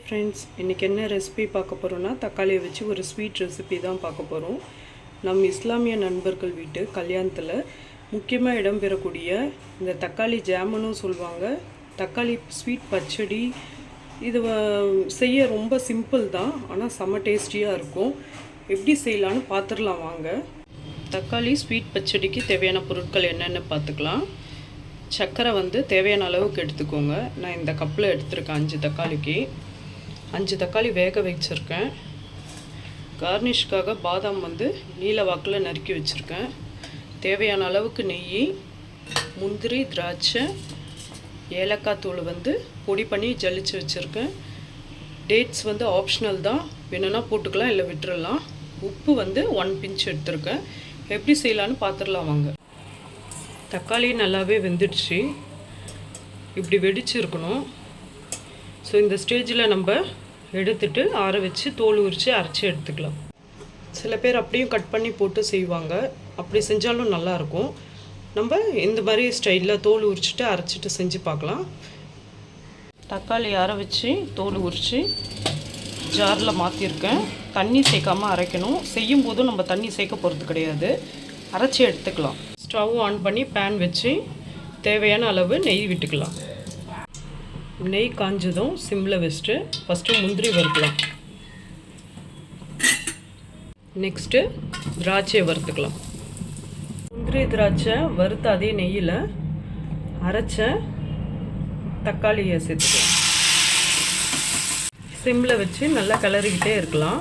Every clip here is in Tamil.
ஃப்ரெண்ட்ஸ் இன்றைக்கி என்ன ரெசிபி பார்க்க போகிறோன்னா தக்காளியை வச்சு ஒரு ஸ்வீட் ரெசிபி தான் பார்க்க போகிறோம் நம் இஸ்லாமிய நண்பர்கள் வீட்டு கல்யாணத்தில் முக்கியமாக இடம்பெறக்கூடிய இந்த தக்காளி ஜாமுன்னு சொல்லுவாங்க. தக்காளி ஸ்வீட் பச்சடி இது செய்ய ரொம்ப சிம்பிள் தான் ஆனால் செம்ம டேஸ்டியாக இருக்கும். எப்படி செய்யலான்னு பார்த்துடலாம் வாங்க. தக்காளி ஸ்வீட் பச்சடிக்கு தேவையான பொருட்கள் என்னென்னு பார்த்துக்கலாம் சர்க்கரை வந்து தேவையான அளவுக்கு எடுத்துக்கோங்க. நான் இந்த கப்பில் எடுத்திருக்கேன் அஞ்சு தக்காளிக்கு. அஞ்சு தக்காளி வேக வச்சுருக்கேன். கார்னிஷ்காக பாதாம் வந்து நீல வாக்கில் நறுக்கி வச்சுருக்கேன். தேவையான அளவுக்கு நெய் முந்திரி திராட்சை ஏலக்காய் தூள் வந்து பொடி பண்ணி ஜலிச்சு வச்சுருக்கேன். டேட்ஸ் வந்து ஆப்ஷனல் தான். வேணும்னா போட்டுக்கலாம் இல்லை விட்டுறலாம். உப்பு வந்து ஒன் பிஞ்ச் எடுத்திருக்கேன். எப்படி செய்யலான்னு பார்த்துடலாம் வாங்க. தக்காளி நல்லாவே வெந்துடுச்சு. இப்படி வெடிச்சு இருக்கணும் ஸோ இந்த ஸ்டேஜில் நம்ம எடுத்துட்டு ஆற வச்சு தோல் உரித்து அரைச்சி எடுத்துக்கலாம். சில பேர் அப்படியும் கட் பண்ணி போட்டு செய்வாங்க. அப்படி செஞ்சாலும் நல்லாயிருக்கும். நம்ம இந்த மாதிரி ஸ்டைலில் தோல் உரிச்சிட்டு அரைச்சிட்டு செஞ்சு பார்க்கலாம். தக்காளி அர வச்சு தோல் உரித்து ஜாரில் மாற்றிருக்கேன் தண்ணி சேர்க்காமல் அரைக்கணும். செய்யும் போதும் நம்ம தண்ணி சேர்க்க போகிறது கிடையாது. அரைச்சி எடுத்துக்கலாம். ஸ்டவ் ஆன் பண்ணி பேன் வச்சு தேவையான அளவு நெய் விட்டுக்கலாம். நெய் காஞ்சதும் சிம்மில் வச்சுட்டு ஃபஸ்ட்டு முந்திரி வறுக்கலாம். நெக்ஸ்ட்டு திராட்சையை வறுத்துக்கலாம். முந்திரி திராட்சை வறுத்த அதே நெய்யில் அரைச்ச தக்காளியை சேர்த்துக்கலாம். சிம்மில் வச்சு நல்லா கிளறிக்கிட்டே இருக்கலாம்.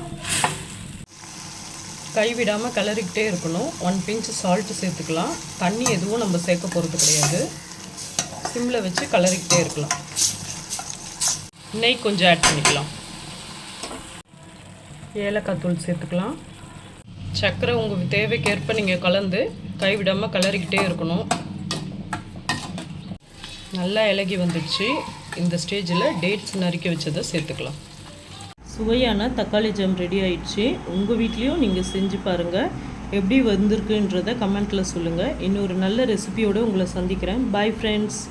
கைவிடாமல் கிளறிக்கிட்டே இருக்கணும். ஒன் பிஞ்ச் சால்ட்டு சேர்த்துக்கலாம். தண்ணி எதுவும் நம்ம சேர்க்க போகிறது கிடையாது. சிம்மில் வச்சு கிளறிக்கிட்டே இருக்கலாம். நெய் கொஞ்சம் ஆட் பண்ணிக்கலாம். ஏலக்காய் தூள் சேர்த்துக்கலாம். சர்க்கரை உங்கள் தேவைக்கேற்ப நீங்கள் கலந்து கைவிடாமல் கலரிக்கிட்டே இருக்கணும். நல்லா இலகி வந்துடுச்சு. இந்த ஸ்டேஜில் டேட்ஸ் நறுக்கி வச்சதை சேர்த்துக்கலாம். சுவையான தக்காளி ஜாம் ரெடி ஆயிடுச்சு. உங்கள் வீட்லேயும் நீங்கள் செஞ்சு பாருங்கள் எப்படி வந்திருக்குன்றதை கமெண்ட்டில் சொல்லுங்கள் இன்னொரு நல்ல ரெசிபியோடு உங்களை சந்திக்கிறேன். Bye friends